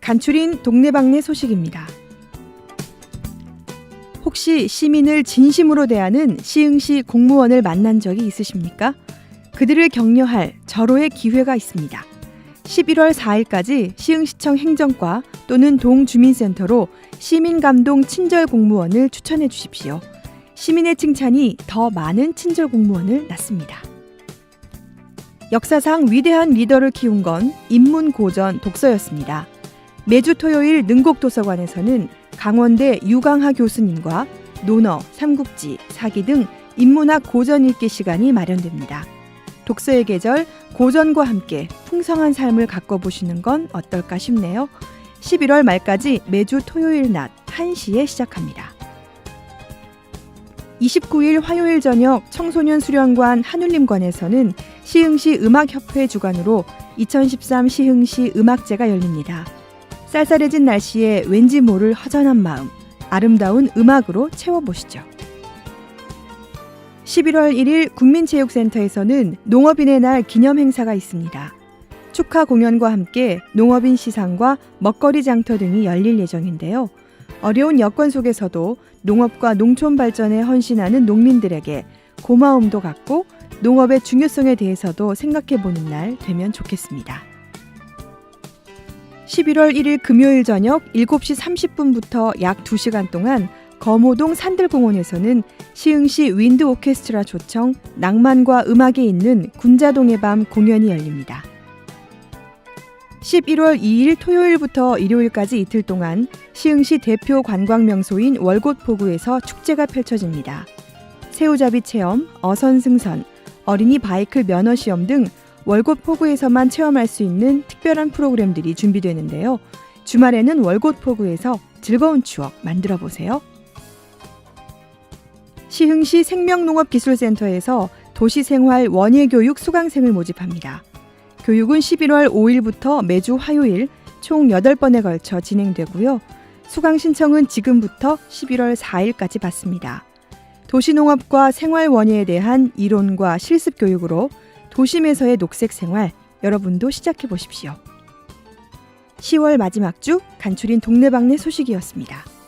간추린 동네방네 소식입니다. 혹시 시민을 진심으로 대하는 시흥시 공무원을 만난 적이 있으십니까? 그들을 격려할 절호의 기회가 있습니다. 11월 4일까지 시흥시청 행정과 또는 동주민센터로 시민감동 친절 공무원을 추천해 주십시오. 시민의 칭찬이 더 많은 친절 공무원을 낳습니다. 역사상 위대한 리더를 키운 건 인문고전 독서였습니다. 매주 토요일 능곡도서관에서는 강원대 유강하 교수님과 논어, 삼국지, 사기 등 인문학 고전 읽기 시간이 마련됩니다. 독서의 계절 고전과 함께 풍성한 삶을 가꿔보시는 건 어떨까 싶네요. 11월 말까지 매주 토요일 낮 1시에 시작합니다. 29일 화요일 저녁 청소년 수련관 한울림관에서는 시흥시 음악협회 주관으로 2013 시흥시 음악제가 열립니다. 쌀쌀해진 날씨에 왠지 모를 허전한 마음, 아름다운 음악으로 채워보시죠. 11월 1일 국민체육센터에서는 농업인의 날 기념 행사가 있습니다. 축하 공연과 함께 농업인 시상과 먹거리 장터 등이 열릴 예정인데요. 어려운 여건 속에서도 농업과 농촌 발전에 헌신하는 농민들에게 고마움도 갖고 농업의 중요성에 대해서도 생각해 보는 날 되면 좋겠습니다. 11월 1일 금요일 저녁 7시 30분부터 약 2시간 동안 거모동 산들공원에서는 시흥시 윈드 오케스트라 초청 낭만과 음악이 있는 군자동의 밤 공연이 열립니다. 11월 2일 토요일부터 일요일까지 이틀 동안 시흥시 대표 관광 명소인 월곶포구에서 축제가 펼쳐집니다. 새우잡이 체험, 어선 승선, 어린이 바이클 면허 시험 등 월곶 포구에서만 체험할 수 있는 특별한 프로그램들이 준비되는데요. 주말에는 월곶 포구에서 즐거운 추억 만들어 보세요. 시흥시 생명농업기술센터에서 도시생활 원예교육 수강생을 모집합니다. 교육은 11월 5일부터 매주 화요일 총 8번에 걸쳐 진행되고요. 수강 신청은 지금부터 11월 4일까지 받습니다. 도시농업과 생활원예에 대한 이론과 실습 교육으로 도심에서의 녹색 생활 여러분도 시작해 보십시오. 10월 마지막 주 간추린 동네방네 소식이었습니다.